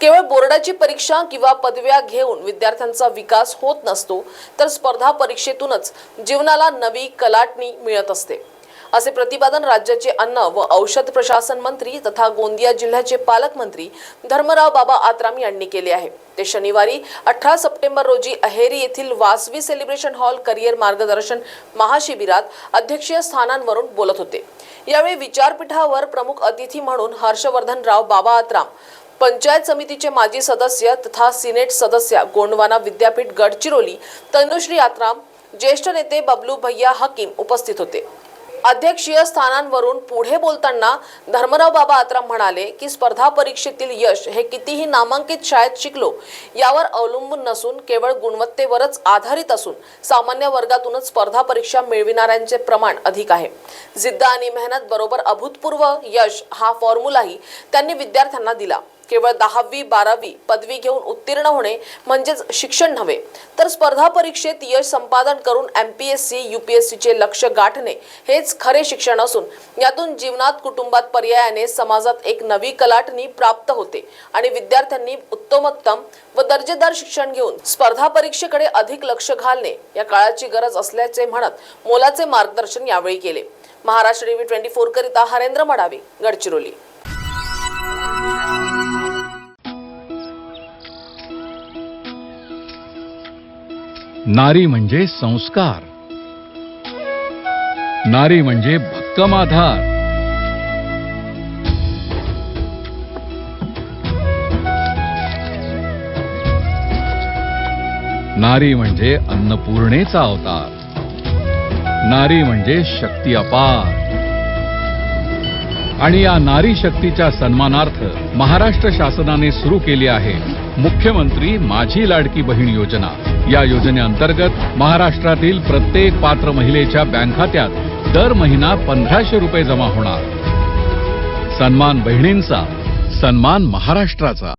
केवळ बोर्डाची परीक्षा किंवा पदव्या घेऊन विद्यार्थ्यांचा विकास होत नसतो तर स्पर्धा परीक्षेतूनच जीवनाला नवी कलाटणी मिळत असते. असे प्रतिपादन राज्याचे अन्न व औषध प्रशासन मंत्री तथा गोंदिया जिल्ह्याचे पालकमंत्री धर्मराव बाबा आत्राम यांनी केले आहे. ते शनिवारी अठरा सप्टेंबर रोजी अहेरी येथील वासवी सेलिब्रेशन हॉल करिअर मार्गदर्शन महाशिबिरात अध्यक्षीय स्थानांवरून बोलत होते. यावेळी विचारपीठावर प्रमुख अतिथी म्हणून हर्षवर्धनराव बाबा आत्राम पंचायत समितीचे माजी सदस्य तथा सिनेट सदस्य गोंडवाना विद्यापीठ गडचिरोली तनुश्री आत्राम ज्येष्ठ नेते बबलू भैया हकीम उपस्थित होते. अध्यक्षीय स्थानांवरून पुढे बोलताना धर्मराव बाबा आत्राम म्हणाले की स्पर्धा परीक्षेतील यश हे कितीही नामांकित शाळेत शिकलो यावर अवलंबून नसून केवळ गुणवत्तेवरच आधारित असून सामान्य वर्गातूनच स्पर्धा परीक्षा मिळविणाऱ्यांचे प्रमाण अधिक आहे. जिद्द आणि मेहनत बरोबर अभूतपूर्व यश हा फॉर्म्युलाही त्यांनी विद्यार्थ्यांना दिला. केवळ दहावी बारावी पदवी घेऊन उत्तीर्ण होणे म्हणजेच शिक्षण नव्हे तर स्पर्धा परीक्षेत यश संपादन करून M P S C U P S सीचे लक्ष गाठणे हेच खरे शिक्षण असून यातून जीवनात कुटुंबात पर्यायाने समाजात एक नवी कलाटणी प्राप्त होते आणि विद्यार्थ्यांनी उत्तमोत्तम व दर्जेदार शिक्षण घेऊन स्पर्धा परीक्षेकडे अधिक लक्ष घालणे या काळाची गरज असल्याचे म्हणत मोलाचे मार्गदर्शन यावेळी केले. महाराष्ट्र टीव्ही ट्वेंटी फोर करिता हरेंद्र मडावी गडचिरोली. नारी म्हणजे संस्कार. नारी म्हणजे भक्कम आधार नारी म्हणजे अन्नपूर्णेचा अवतार. नारी म्हणजे शक्ती अपार. आणि या नारी शक्तीच्या सन्मानार्थ महाराष्ट्र शासनाने सुरू केली आहे मुख्यमंत्री माझी लाडकी बहीण योजना. या योजनेअंतर्गत महाराष्ट्रातील प्रत्येक पात्र महिलेच्या बँक खात्यात दर महिना पंधराशे रुपये जमा होणार. सन्मान बहिणींचा सन्मान महाराष्ट्राचा.